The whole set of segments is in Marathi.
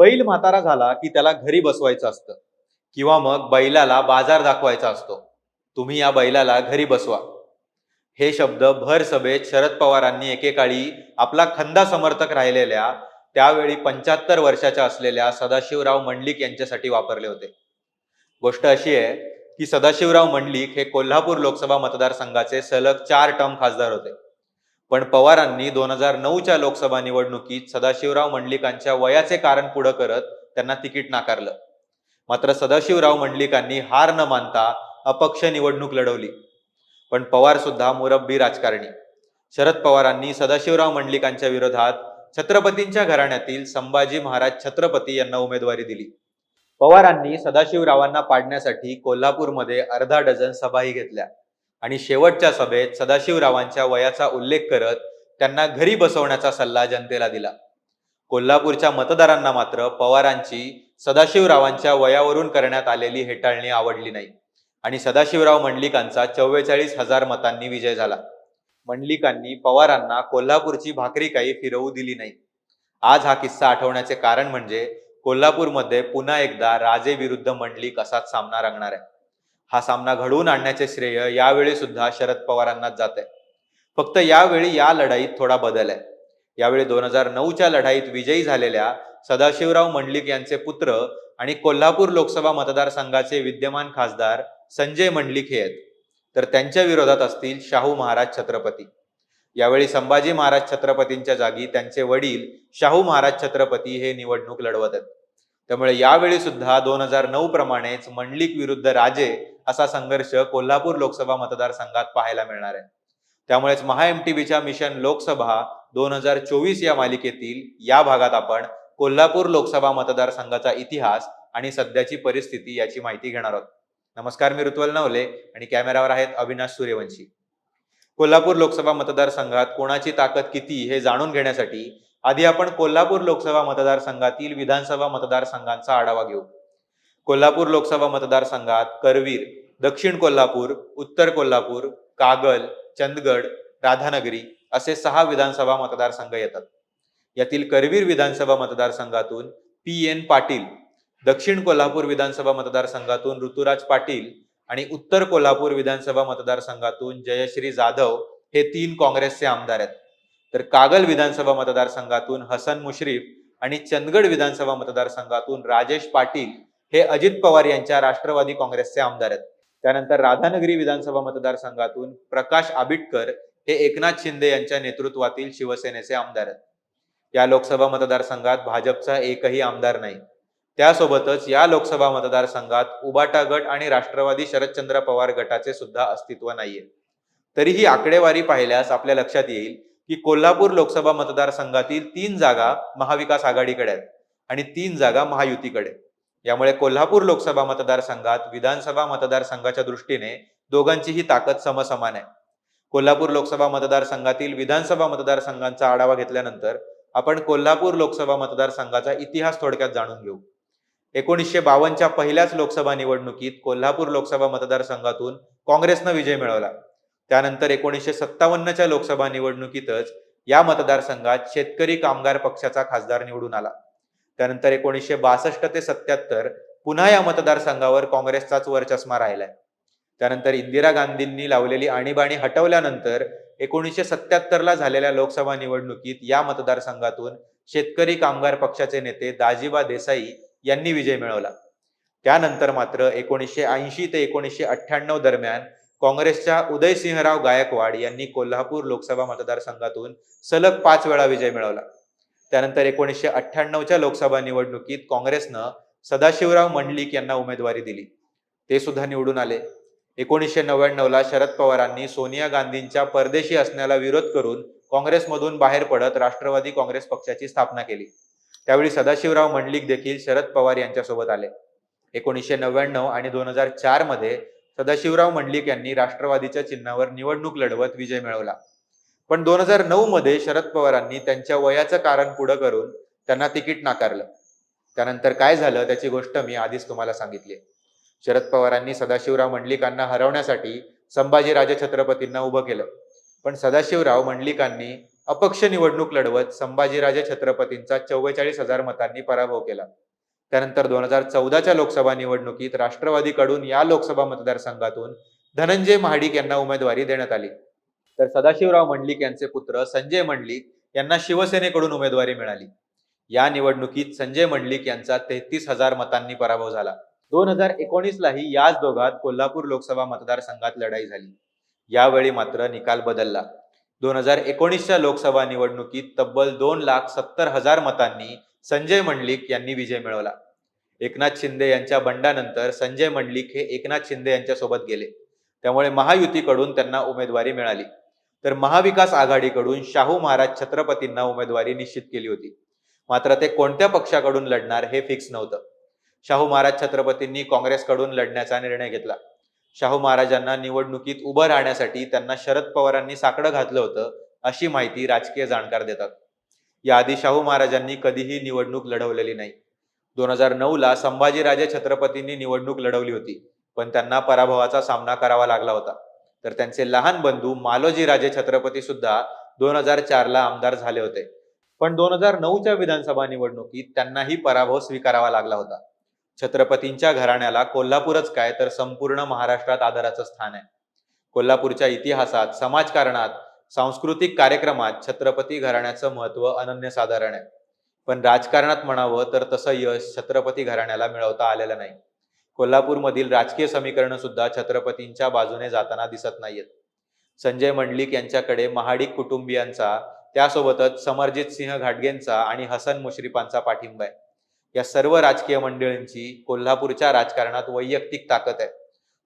बैल म्हातारा झाला की त्याला घरी बसवायचं असतं. किंवा मग बैलाला बाजार दाखवायचा असतो. तुम्ही या बैलाला घरी बसवा. हे शब्द भर सभेत शरद पवारांनी एकेकाळी आपला खंदा समर्थक राहिलेल्या त्यावेळी पंच्याहत्तर वर्षाच्या असलेल्या सदाशिवराव मंडलिक यांच्यासाठी वापरले होते. गोष्ट अशी आहे की सदाशिवराव मंडलिक हे कोल्हापूर लोकसभा मतदारसंघाचे सलग चार टर्म खासदार होते. पण पवारांनी दोन हजार नऊच्या लोकसभा निवडणुकीत सदाशिवराव मंडलिकांच्या वयाचे कारण पुढं करत त्यांना तिकीट नाकारलं. मात्र सदाशिवराव मंडलिकांनी हार न मानता अपक्ष निवडणूक लढवली. पण पवार सुद्धा मुरब्बी राजकारणी. शरद पवारांनी सदाशिवराव मंडलिकांच्या विरोधात छत्रपतींच्या घराण्यातील संभाजी महाराज छत्रपती यांना उमेदवारी दिली. पवारांनी सदाशिवरावांना पाडण्यासाठी कोल्हापूरमध्ये अर्धा डझन सभाही घेतल्या. आणि शेवटच्या सभेत सदाशिवरावांच्या वयाचा उल्लेख करत त्यांना घरी बसवण्याचा सल्ला जनतेला दिला. कोल्हापूरच्या मतदारांना मात्र पवारांची सदाशिवरावांच्या वयावरून करण्यात आलेली हेटाळणी आवडली नाही. आणि सदाशिवराव मंडलिकांचा चव्वेचाळीस हजार मतांनी विजय झाला. मंडलिकांनी पवारांना कोल्हापूरची भाकरी काही फिरवू दिली नाही. आज हा किस्सा आठवण्याचे कारण म्हणजे कोल्हापूरमध्ये पुन्हा एकदा राजे विरुद्ध मंडलिक असाच सामना रंगणार आहे. हा सामना घडवून आणण्याचे श्रेय यावेळी सुद्धा शरद पवारांनाच जात आहे फक्त यावेळी या लढाईत थोडा बदल आहे. यावेळी दोन हजार नऊच्या लढाईत विजयी झालेल्या सदाशिवराव मंडलिक यांचे पुत्र आणि कोल्हापूर लोकसभा मतदारसंघाचे विद्यमान खासदार संजय मंडलिक हे आहेत. तर त्यांच्या विरोधात असतील शाहू महाराज छत्रपती. यावेळी संभाजी महाराज छत्रपतींच्या जागी त्यांचे वडील शाहू महाराज छत्रपती हे निवडणूक लढवत आहेत. त्यामुळे यावेळी सुद्धा दोन हजार नऊ प्रमाणेच मंडलिक विरुद्ध राजे असा संघर्ष कोल्हापूर लोकसभा मतदारसंघात पाहायला मिळणार आहे. त्यामुळेच महा एमटीबीच्या मिशन लोकसभा दोन हजार चोवीस या मालिकेतील या भागात आपण कोल्हापूर लोकसभा मतदारसंघाचा इतिहास आणि सध्याची परिस्थिती याची माहिती घेणार आहोत. नमस्कार मी ऋत्वल नवले आणि कॅमेरावर आहेत अविनाश सूर्यवंशी. कोल्हापूर लोकसभा मतदारसंघात कोणाची ताकद किती हे जाणून घेण्यासाठी आधी आपण कोल्हापूर लोकसभा मतदारसंघातील विधानसभा मतदारसंघांचा आढावा घेऊ. कोल्हापूर लोकसभा मतदारसंघात करवीर दक्षिण कोल्हापूर उत्तर कोल्हापूर कागल चंदगड राधानगरी असे सहा विधानसभा मतदारसंघ येतात. यातील करवीर विधानसभा मतदारसंघातून पी एन पाटील दक्षिण कोल्हापूर विधानसभा मतदारसंघातून ऋतुराज पाटील आणि उत्तर कोल्हापूर विधानसभा मतदारसंघातून जयश्री जाधव हे तीन काँग्रेसचे आमदार आहेत. तर कागल विधानसभा मतदारसंघातून हसन मुश्रीफ आणि चंदगड विधानसभा मतदारसंघातून राजेश पाटील हे अजित पवार यांच्या राष्ट्रवादी काँग्रेसचे आमदार आहेत. त्यानंतर राधानगरी विधानसभा मतदारसंघातून प्रकाश आबिटकर हे एकनाथ शिंदे यांच्या नेतृत्वातील शिवसेनेचे आमदार आहेत. या लोकसभा मतदारसंघात भाजपचा एकही आमदार नाही. त्यासोबतच या लोकसभा मतदारसंघात उबाटा गट आणि राष्ट्रवादी शरदचंद्र पवार गटाचे सुद्धा अस्तित्व नाहीये. तरीही आकडेवारी पाहिल्यास आपल्या लक्षात येईल की कोल्हापूर लोकसभा मतदारसंघातील तीन जागा महाविकास आघाडीकडे आहेत आणि तीन जागा महायुतीकडे. यामुळे कोल्हापूर लोकसभा मतदारसंघात विधानसभा मतदारसंघाच्या दृष्टीने दोघांचीही ताकद समसमान आहे. कोल्हापूर लोकसभा मतदारसंघातील विधानसभा मतदारसंघांचा आढावा घेतल्यानंतर आपण कोल्हापूर लोकसभा मतदारसंघाचा इतिहास थोडक्यात जाणून घेऊ. एकोणीसशे बावन्नच्या पहिल्याच लोकसभा निवडणुकीत कोल्हापूर लोकसभा मतदारसंघातून काँग्रेसनं विजय मिळवला. त्यानंतर एकोणीसशे सत्तावन्नच्या लोकसभा निवडणुकीतच या मतदारसंघात शेतकरी कामगार पक्षाचा खासदार निवडून आला. त्यानंतर एकोणीसशे बासष्ट ते सत्याहत्तर पुन्हा या मतदारसंघावर काँग्रेसचाच वर्चस्मा राहिलाय. त्यानंतर इंदिरा गांधींनी लावलेली आणीबाणी हटवल्यानंतर एकोणीसशे सत्याहत्तरला झालेल्या लोकसभा निवडणुकीत या मतदारसंघातून शेतकरी कामगार पक्षाचे नेते दाजीबा देसाई यांनी विजय मिळवला. त्यानंतर मात्र एकोणीसशे ऐंशी ते एकोणीसशे अठ्ठ्याण्णव दरम्यान काँग्रेसच्या उदयसिंहराव गायकवाड यांनी कोल्हापूर लोकसभा मतदारसंघातून सलग पाच वेळा विजय मिळवला. त्यानंतर एकोणीसशे अठ्ठ्याण्णवच्या लोकसभा निवडणुकीत काँग्रेसनं सदाशिवराव मंडलिक यांना उमेदवारी दिली. ते सुद्धा निवडून आले. एकोणीसशे नव्याण्णवला शरद पवारांनी सोनिया गांधींच्या परदेशी असण्याला विरोध करून काँग्रेसमधून बाहेर पडत राष्ट्रवादी काँग्रेस पक्षाची स्थापना केली. त्यावेळी सदाशिवराव मंडलिक देखील शरद पवार यांच्यासोबत आले. एकोणीसशे नव्याण्णव आणि दोन हजार चारमध्ये सदाशिवराव मंडलिक यांनी राष्ट्रवादीच्या चिन्हावर निवडणूक लढवत विजय मिळवला. पण दोन हजार नऊ मध्ये शरद पवारांनी त्यांच्या वयाचं कारण पुढं करून त्यांना तिकीट नाकारलं. त्यानंतर काय झालं त्याची गोष्ट मी आधीच तुम्हाला सांगितली. शरद पवारांनी सदाशिवराव मंडलिकांना हरवण्यासाठी संभाजीराजे छत्रपतींना उभं केलं. पण सदाशिवराव मंडलिकांनी अपक्ष निवडणूक लढवत संभाजीराजे छत्रपतींचा चव्वेचाळीस हजार मतांनी पराभव केला. त्यानंतर दोन हजार चौदाच्या लोकसभा निवडणुकीत राष्ट्रवादीकडून या लोकसभा मतदारसंघातून धनंजय महाडिक यांना उमेदवारी देण्यात आली. तर सदाशिवराव मंडलिक यांचे पुत्र संजय मंडलिक यांना शिवसेनेकडून उमेदवारी मिळाली. या निवडणुकीत संजय मंडलिक यांचा तेहतीस हजार मतांनी पराभव झाला. दोन हजार एकोणीसलाही याच दोघात कोल्हापूर लोकसभा मतदारसंघात लढाई झाली. यावेळी मात्र निकाल बदलला. दोन हजार एकोणीसच्या लोकसभा निवडणुकीत तब्बल दोन लाख सत्तर हजार मतांनी संजय मंडलिक यांनी विजय मिळवला. एकनाथ शिंदे यांच्या बंडानंतर संजय मंडलिक हे एकनाथ शिंदे यांच्यासोबत गेले. त्यामुळे महायुतीकडून त्यांना उमेदवारी मिळाली. तर महाविकास आघाडीकडून शाहू महाराज छत्रपतींना उमेदवारी निश्चित केली होती. मात्र ते कोणत्या पक्षाकडून लढणार हे फिक्स नव्हतं. शाहू महाराज छत्रपतींनी काँग्रेसकडून लढण्याचा निर्णय घेतला. शाहू महाराजांना निवडणुकीत उभं राहण्यासाठी त्यांना शरद पवारांनी साकडं घातलं होतं अशी माहिती राजकीय जाणकार देतात. या आधी शाहू महाराजांनी कधीही निवडणूक लढवलेली नाही. दोन हजार नऊला संभाजीराजे छत्रपतींनी निवडणूक लढवली होती पण त्यांना पराभवाचा सामना करावा लागला होता. तर त्यांचे लहान बंधू मालोजी राजे छत्रपती सुद्धा दोन हजार चारला आमदार झाले होते. पण दोन हजार नऊच्या विधानसभा निवडणुकीत त्यांनाही पराभव स्वीकारावा लागला होता. छत्रपतींच्या घराण्याला कोल्हापूरच काय तर संपूर्ण महाराष्ट्रात आदराचं स्थान आहे. कोल्हापूरच्या इतिहासात समाजकारणात सांस्कृतिक कार्यक्रमात छत्रपती घराण्याचं महत्त्व अनन्यसाधारण आहे. पण राजकारणात म्हणावं तर तसं यश छत्रपती घराण्याला मिळवता आलेलं नाही. कोल्हापूरमधील राजकीय समीकरणं सुद्धा छत्रपतींच्या बाजूने जाताना दिसत नाहीयेत. संजय मंडलिक यांच्याकडे महाडिक कुटुंबियांचा त्यासोबतच समरजित सिंह घाटगेंचा आणि हसन मुश्रीफांचा पाठिंबा आहे. या सर्व राजकीय मंडळींची कोल्हापूरच्या राजकारणात वैयक्तिक ताकद आहे.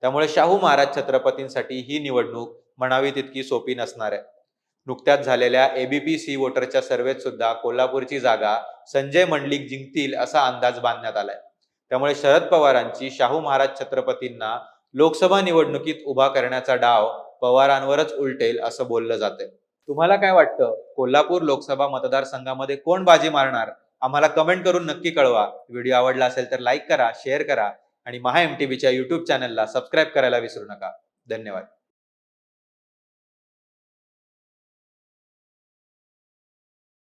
त्यामुळे शाहू महाराज छत्रपतींसाठी ही निवडणूक म्हणावी तितकी सोपी नसणार आहे. नुकत्याच झालेल्या एबीपी सी वोटरच्या सर्वेत सुद्धा कोल्हापूरची जागा संजय मंडलिक जिंकतील असा अंदाज बांधण्यात आलाय. त्यामुळे शरद पवारांची शाहू महाराज छत्रपतींना लोकसभा निवडणुकीत उभा करण्याचा डाव पवारांवरच उलटेल असं बोललं जातंय. तुम्हाला काय वाटतं? कोल्हापूर लोकसभा मतदारसंघामध्ये कोण बाजी मारणार? आम्हाला कमेंट करून नक्की कळवा. व्हिडिओ आवडला असेल तर लाईक करा शेअर करा आणि महा एम टी व्हीच्या युट्यूब चॅनलला सबस्क्राईब करायला विसरू नका. धन्यवाद.